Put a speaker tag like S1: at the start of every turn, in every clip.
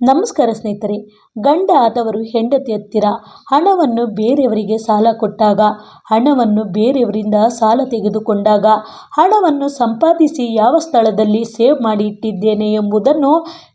S1: ನಮಸ್ಕಾರ ಸ್ನೇಹಿತರೆ, ಗಂಡ ಆದವರು ಹೆಂಡತಿ ಹತ್ತಿರ ಹಣವನ್ನು ಬೇರೆಯವರಿಗೆ ಸಾಲ ಕೊಟ್ಟಾಗ, ಹಣವನ್ನು ಬೇರೆಯವರಿಂದ ಸಾಲ ತೆಗೆದುಕೊಂಡಾಗ, ಹಣವನ್ನು ಸಂಪಾದಿಸಿ ಯಾವ ಸ್ಥಳದಲ್ಲಿ ಸೇವ್ ಮಾಡಿ ಇಟ್ಟಿದ್ದೇನೆ ಎಂಬುದನ್ನು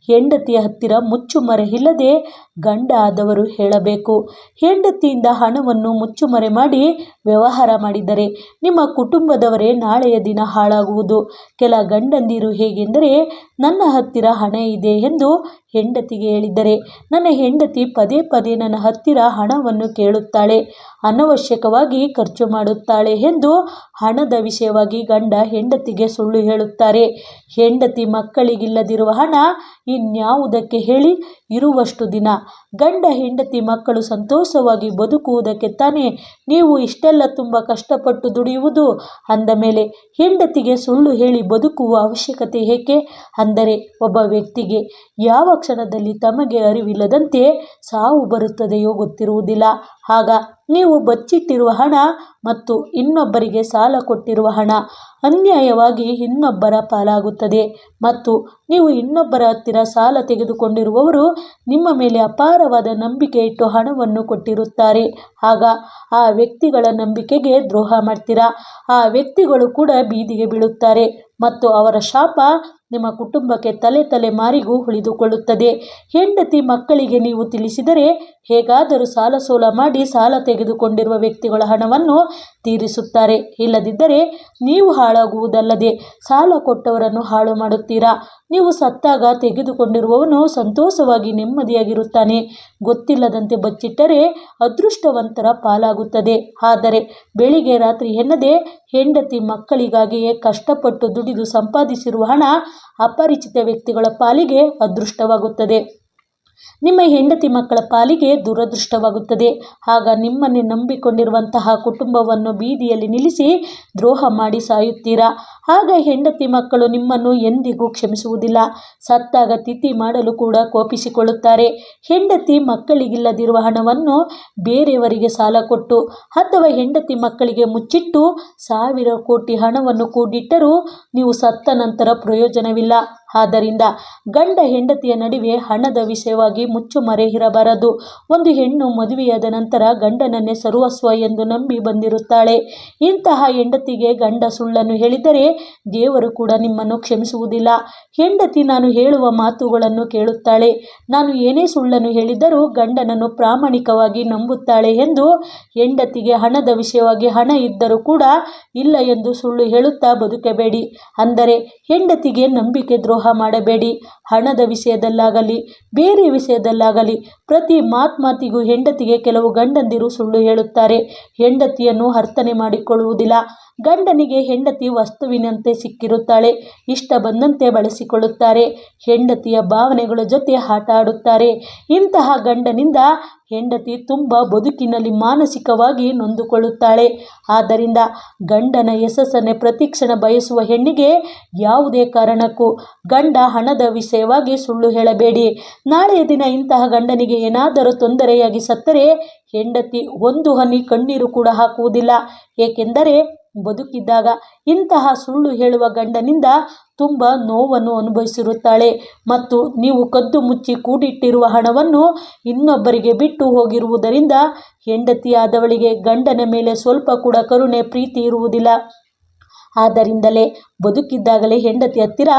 S1: ಹೆಂಡತಿಯ ಹತ್ತಿರ ಮುಚ್ಚುಮರೆ ಇಲ್ಲದೆ ಗಂಡ ಆದವರು ಹೇಳಬೇಕು. ಹೆಂಡತಿಯಿಂದ ಹಣವನ್ನು ಮುಚ್ಚುಮರೆ ಮಾಡಿ ವ್ಯವಹಾರ ಮಾಡಿದರೆ ನಿಮ್ಮ ಕುಟುಂಬದವರೇ ನಾಳೆಯ ದಿನ ಹಾಳಾಗುವುದು. ಕೆಲ ಗಂಡಂದಿರು ಹೇಗೆಂದರೆ, ನನ್ನ ಹತ್ತಿರ ಹಣ ಇದೆ ಎಂದು ಹೆಂಡತಿಗೆ ಹೇಳಿದರೆ, ನನ್ನ ಹೆಂಡತಿ ಪದೇ ಪದೇ ನನ್ನ ಹತ್ತಿರ ಹಣವನ್ನು ಕೇಳುತ್ತಾಳೆ. ಅನವಶ್ಯಕವಾಗಿ ಖರ್ಚು ಮಾಡುತ್ತಾಳೆ ಎಂದು ಹಣದ ವಿಷಯವಾಗಿ ಗಂಡ ಹೆಂಡತಿಗೆ ಸುಳ್ಳು ಹೇಳುತ್ತಾರೆ. ಹೆಂಡತಿ ಮಕ್ಕಳಿಗಿಲ್ಲದಿರುವ ಹಣ ಇನ್ಯಾವುದಕ್ಕೆ ಹೇಳಿ? ಇರುವಷ್ಟು ದಿನ. ಗಂಡ ಹೆಂಡತಿ ಮಕ್ಕಳು ಸಂತೋಷವಾಗಿ ಬದುಕುವುದಕ್ಕೆ ತಾನೇ ನೀವು ಇಷ್ಟೆಲ್ಲ ತುಂಬ ಕಷ್ಟಪಟ್ಟು ದುಡಿಯುವುದು? ಅಂದ ಮೇಲೆ ಹೆಂಡತಿಗೆ ಸುಳ್ಳು ಹೇಳಿ ಬದುಕುವ ಅವಶ್ಯಕತೆ ಏಕೆ? ಅಂದರೆ ಒಬ್ಬ ವ್ಯಕ್ತಿಗೆ ಯಾವ ಕ್ಷಣದಲ್ಲಿ ತಮಗೆ ಅರಿವಿಲ್ಲದಂತೆ ಸಾವು ಬರುತ್ತದೆಯೋ ಗೊತ್ತಿರುವುದಿಲ್ಲ. ಆಗ ನೀವು ಬಚ್ಚಿಟ್ಟಿರುವ ಹಣ ಮತ್ತು ಇನ್ನೊಬ್ಬರಿಗೆ ಸಾಲ ಕೊಟ್ಟಿರುವ ಹಣ ಅನ್ಯಾಯವಾಗಿ ಇನ್ನೊಬ್ಬರ ಪಾಲಾಗುತ್ತದೆ. ಮತ್ತು ನೀವು ಇನ್ನೊಬ್ಬರ ಹತ್ತಿರ ಸಾಲ ತೆಗೆದುಕೊಂಡಿರುವವರು ನಿಮ್ಮ ಮೇಲೆ ಅಪಾರವಾದ ನಂಬಿಕೆ ಇಟ್ಟು ಹಣವನ್ನು ಕೊಟ್ಟಿರುತ್ತಾರೆ. ಆಗ ಆ ವ್ಯಕ್ತಿಗಳ ನಂಬಿಕೆಗೆ ದ್ರೋಹ ಮಾಡ್ತೀರಾ? ಆ ವ್ಯಕ್ತಿಗಳು ಕೂಡ ಬೀದಿಗೆ ಬೀಳುತ್ತಾರೆ ಮತ್ತು ಅವರ ಶಾಪ ನಿಮ್ಮ ಕುಟುಂಬಕ್ಕೆ ತಲೆ ತಲೆಮಾರಿಗೂ ಉಳಿದುಕೊಳ್ಳುತ್ತದೆ. ಹೆಂಡತಿ ಮಕ್ಕಳಿಗೆ ನೀವು ತಿಳಿಸಿದರೆ ಹೇಗಾದರೂ ಸಾಲ ಸೋಲ ಮಾಡಿ ಸಾಲ ತೆಗೆದುಕೊಂಡಿರುವ ವ್ಯಕ್ತಿಗಳ ಹಣವನ್ನು ತೀರಿಸುತ್ತಾರೆ. ಇಲ್ಲದಿದ್ದರೆ ನೀವು ಹಾಳಾಗುವುದಲ್ಲದೆ ಸಾಲ ಕೊಟ್ಟವರನ್ನು ಹಾಳು ಮಾಡುತ್ತೀರಾ? ನೀವು ಸತ್ತಾಗ ತೆಗೆದುಕೊಂಡಿರುವವನು ಸಂತೋಷವಾಗಿ ನೆಮ್ಮದಿಯಾಗಿರುತ್ತಾನೆ. ಗೊತ್ತಿಲ್ಲದಂತೆ ಬಚ್ಚಿಟ್ಟರೆ ಅದೃಷ್ಟವಂತರ ಪಾಲಾಗುತ್ತದೆ. ಆದರೆ ಬೆಳಿಗ್ಗೆ ರಾತ್ರಿ ಎನ್ನದೆ ಹೆಂಡತಿ ಮಕ್ಕಳಿಗಾಗಿಯೇ ಕಷ್ಟಪಟ್ಟು ದುಡಿದು ಸಂಪಾದಿಸಿರುವ ಹಣ ಅಪರಿಚಿತ ವ್ಯಕ್ತಿಗಳ ಪಾಲಿಗೆ ಅದೃಷ್ಟವಾಗುತ್ತದೆ. ನಿಮ್ಮ ಹೆಂಡತಿ ಮಕ್ಕಳ ಪಾಲಿಗೆ ದುರದೃಷ್ಟವಾಗುತ್ತದೆ. ಆಗ ನಿಮ್ಮನ್ನೇ ನಂಬಿಕೊಂಡಿರುವಂತಹ ಕುಟುಂಬವನ್ನು ಬೀದಿಯಲ್ಲಿ ನಿಲ್ಲಿಸಿ ದ್ರೋಹ ಮಾಡಿ ಸಾಯುತ್ತೀರಾ? ಆಗ ಹೆಂಡತಿ ಮಕ್ಕಳು ನಿಮ್ಮನ್ನು ಎಂದಿಗೂ ಕ್ಷಮಿಸುವುದಿಲ್ಲ. ಸತ್ತಾಗ ತಿಥಿ ಮಾಡಲು ಕೂಡ ಕೋಪಿಸಿಕೊಳ್ಳುತ್ತಾರೆ. ಹೆಂಡತಿ ಮಕ್ಕಳಿಗಿಲ್ಲದಿರುವ ಹಣವನ್ನು ಬೇರೆಯವರಿಗೆ ಸಾಲ ಕೊಟ್ಟು ಅಥವಾ ಹೆಂಡತಿ ಮಕ್ಕಳಿಗೆ ಮುಚ್ಚಿಟ್ಟು ಸಾವಿರ ಕೋಟಿ ಹಣವನ್ನು ಕೂಡಿಟ್ಟರೂ ನೀವು ಸತ್ತ ನಂತರ ಪ್ರಯೋಜನವಿಲ್ಲ. ಆದ್ದರಿಂದ ಗಂಡ ಹೆಂಡತಿಯ ನಡುವೆ ಹಣದ ವಿಷಯವಾಗಿ ಮುಚ್ಚುಮರೆ ಇರಬಾರದು. ಒಂದು ಹೆಣ್ಣು ಮದುವೆಯಾದ ನಂತರ ಗಂಡನನ್ನೇ ಸರ್ವಸ್ವ ಎಂದು ನಂಬಿ ಬಂದಿರುತ್ತಾಳೆ. ಇಂತಹ ಹೆಂಡತಿಗೆ ಗಂಡ ಸುಳ್ಳನ್ನು ಹೇಳಿದರೆ ದೇವರು ಕೂಡ ನಿಮ್ಮನ್ನು ಕ್ಷಮಿಸುವುದಿಲ್ಲ. ಹೆಂಡತಿ ನಾನು ಹೇಳುವ ಮಾತುಗಳನ್ನು ಕೇಳುತ್ತಾಳೆ. ನಾನು ಏನೇ ಸುಳ್ಳನ್ನು ಹೇಳಿದರೂ ಗಂಡನನ್ನು ಪ್ರಾಮಾಣಿಕವಾಗಿ ನಂಬುತ್ತಾಳೆ ಎಂದು ಹೆಂಡತಿಗೆ ಹಣದ ವಿಷಯವಾಗಿ ಹಣ ಇದ್ದರೂ ಕೂಡ ಇಲ್ಲ ಎಂದು ಸುಳ್ಳು ಹೇಳುತ್ತಾ ಬದುಕಬೇಡಿ. ಅಂದರೆ ಹೆಂಡತಿಗೆ ನಂಬಿಕೆ ದ್ರೋಹ ಮಾಡಬೇಡಿ. ಹಣದ ವಿಷಯದಲ್ಲಾಗಲಿ, ಬೇರೆ ವಿಷಯದಲ್ಲಾಗಲಿ ಪ್ರತಿ ಮಾತ್ಮಾತಿಗೂ ಹೆಂಡತಿಗೆ ಕೆಲವು ಗಂಡಂದಿರು ಸುಳ್ಳು ಹೇಳುತ್ತಾರೆ. ಹೆಂಡತಿಯನ್ನು ಅರ್ಥನೆ ಮಾಡಿಕೊಳ್ಳುವುದಿಲ್ಲ. ಗಂಡನಿಗೆ ಹೆಂಡತಿ ವಸ್ತುವಿನಂತೆ ಸಿಕ್ಕಿರುತ್ತಾಳೆ. ಇಷ್ಟ ಬಂದಂತೆ ಬಳಸಿಕೊಳ್ಳುತ್ತಾರೆ. ಹೆಂಡತಿಯ ಭಾವನೆಗಳ ಜೊತೆ ಆಟ ಆಡುತ್ತಾರೆ ಇಂತಹ ಗಂಡನಿಂದ ಹೆಂಡತಿ ತುಂಬ ಬದುಕಿನಲ್ಲಿ ಮಾನಸಿಕವಾಗಿ ನೊಂದುಕೊಳ್ಳುತ್ತಾಳೆ. ಆದ್ದರಿಂದ ಗಂಡನ ಯಶಸ್ಸನ್ನೇ ಪ್ರತಿಕ್ಷಣ ಬಯಸುವ ಹೆಣ್ಣಿಗೆ ಯಾವುದೇ ಕಾರಣಕ್ಕೂ ಗಂಡ ಹಣದ ವಿಷಯವಾಗಿ ಸುಳ್ಳು ಹೇಳಬೇಡಿ. ನಾಳೆಯ ದಿನ ಇಂತಹ ಗಂಡನಿಗೆ ಏನಾದರೂ ತೊಂದರೆಯಾಗಿ ಸತ್ತರೆ ಹೆಂಡತಿ ಒಂದು ಹನಿ ಕಣ್ಣೀರು ಕೂಡ ಹಾಕುವುದಿಲ್ಲ. ಏಕೆಂದರೆ ಬದುಕಿದ್ದಾಗ ಇಂತಹ ಸುಳ್ಳು ಹೇಳುವ ಗಂಡನಿಂದ ತುಂಬ ನೋವನ್ನು ಅನುಭವಿಸಿರುತ್ತಾಳೆ. ಮತ್ತು ನೀವು ಕದ್ದು ಮುಚ್ಚಿ ಕೂಡಿಟ್ಟಿರುವ ಹಣವನ್ನು ಇನ್ನೊಬ್ಬರಿಗೆ ಬಿಟ್ಟು ಹೋಗಿರುವುದರಿಂದ ಹೆಂಡತಿಯಾದವಳಿಗೆ ಗಂಡನ ಮೇಲೆ ಸ್ವಲ್ಪ ಕೂಡ ಕರುಣೆ, ಪ್ರೀತಿ ಇರುವುದಿಲ್ಲ. ಆದ್ದರಿಂದಲೇ ಬದುಕಿದ್ದಾಗಲೇ ಹೆಂಡತಿ ಹತ್ತಿರ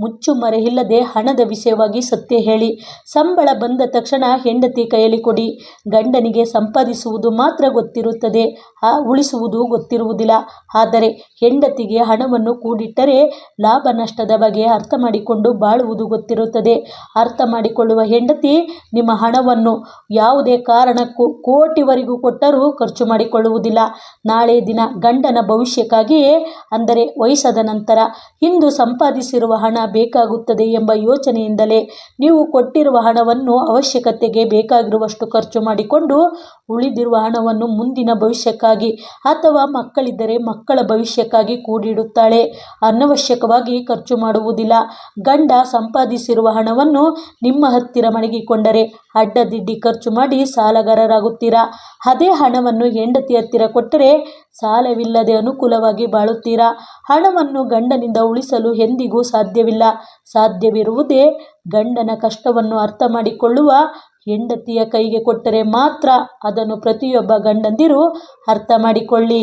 S1: ಮುಚ್ಚುಮರೆ ಇಲ್ಲದೆ ಹಣದ ವಿಷಯವಾಗಿ ಸತ್ಯ ಹೇಳಿ. ಸಂಬಳ ಬಂದ ತಕ್ಷಣ ಹೆಂಡತಿ ಕೈಯಲ್ಲಿ ಕೊಡಿ. ಗಂಡನಿಗೆ ಸಂಪಾದಿಸುವುದು ಮಾತ್ರ ಗೊತ್ತಿರುತ್ತದೆ. ಆ, ಉಳಿಸುವುದು ಗೊತ್ತಿರುವುದಿಲ್ಲ. ಆದರೆ ಹೆಂಡತಿಗೆ ಹಣವನ್ನು ಕೂಡಿಟ್ಟರೆ ಲಾಭ ನಷ್ಟದ ಬಗ್ಗೆ ಅರ್ಥ ಮಾಡಿಕೊಂಡು ಬಾಳುವುದು ಗೊತ್ತಿರುತ್ತದೆ. ಅರ್ಥ ಮಾಡಿಕೊಳ್ಳುವ ಹೆಂಡತಿ ನಿಮ್ಮ ಹಣವನ್ನು ಯಾವುದೇ ಕಾರಣಕ್ಕೂ ಕೋಟಿವರೆಗೂ ಕೊಟ್ಟರೂ ಖರ್ಚು ಮಾಡಿಕೊಳ್ಳುವುದಿಲ್ಲ. ನಾಳೆ ದಿನ ಗಂಡನ ಭವಿಷ್ಯಕ್ಕಾಗಿಯೇ, ಅಂದರೆ ವಯಸ್ಸಾದ ನಂತರ ಇಂದು ಸಂಪಾದಿಸಿರುವ ಹಣ ಬೇಕಾಗುತ್ತದೆ ಎಂಬ ಯೋಚನೆಯಿಂದಲೇ ನೀವು ಕೊಟ್ಟಿರುವ ಹಣವನ್ನು ಅವಶ್ಯಕತೆಗೆ ಬೇಕಾಗಿರುವಷ್ಟು ಖರ್ಚು ಮಾಡಿಕೊಂಡು ಉಳಿದಿರುವ ಹಣವನ್ನು ಮುಂದಿನ ಭವಿಷ್ಯಕ್ಕಾಗಿ ಅಥವಾ ಮಕ್ಕಳಿದ್ದರೆ ಮಕ್ಕಳ ಭವಿಷ್ಯಕ್ಕಾಗಿ ಕೂಡಿಡುತ್ತಾಳೆ. ಅನವಶ್ಯಕವಾಗಿ ಖರ್ಚು ಮಾಡುವುದಿಲ್ಲ. ಗಂಡ ಸಂಪಾದಿಸಿರುವ ಹಣವನ್ನು ನಿಮ್ಮ ಹತ್ತಿರ ಮಡಗಿಕೊಂಡರೆ ಅಡ್ಡದಿಡ್ಡಿ ಖರ್ಚು ಮಾಡಿ ಸಾಲಗಾರರಾಗುತ್ತೀರಾ? ಅದೇ ಹಣವನ್ನು ಹೆಂಡತಿ ಹತ್ತಿರ ಕೊಟ್ಟರೆ ಸಾಲವಿಲ್ಲದೆ ಅನುಕೂಲವಾಗಿ ಬಾಳುತ್ತೀರಾ? ಹಣವನ್ನು ಗಂಡನಿಂದ ಉಳಿಸಲು ಎಂದಿಗೂ ಸಾಧ್ಯವಿಲ್ಲ. ಸಾಧ್ಯವಿರುವುದೇ ಗಂಡನ ಕಷ್ಟವನ್ನು ಅರ್ಥ ಮಾಡಿಕೊಳ್ಳುವ ಹೆಂಡತಿಯ ಕೈಗೆ ಕೊಟ್ಟರೆ ಮಾತ್ರ ಅದನ್ನು ಪ್ರತಿಯೊಬ್ಬ ಗಂಡಂದಿರು ಅರ್ಥ ಮಾಡಿಕೊಳ್ಳಿ.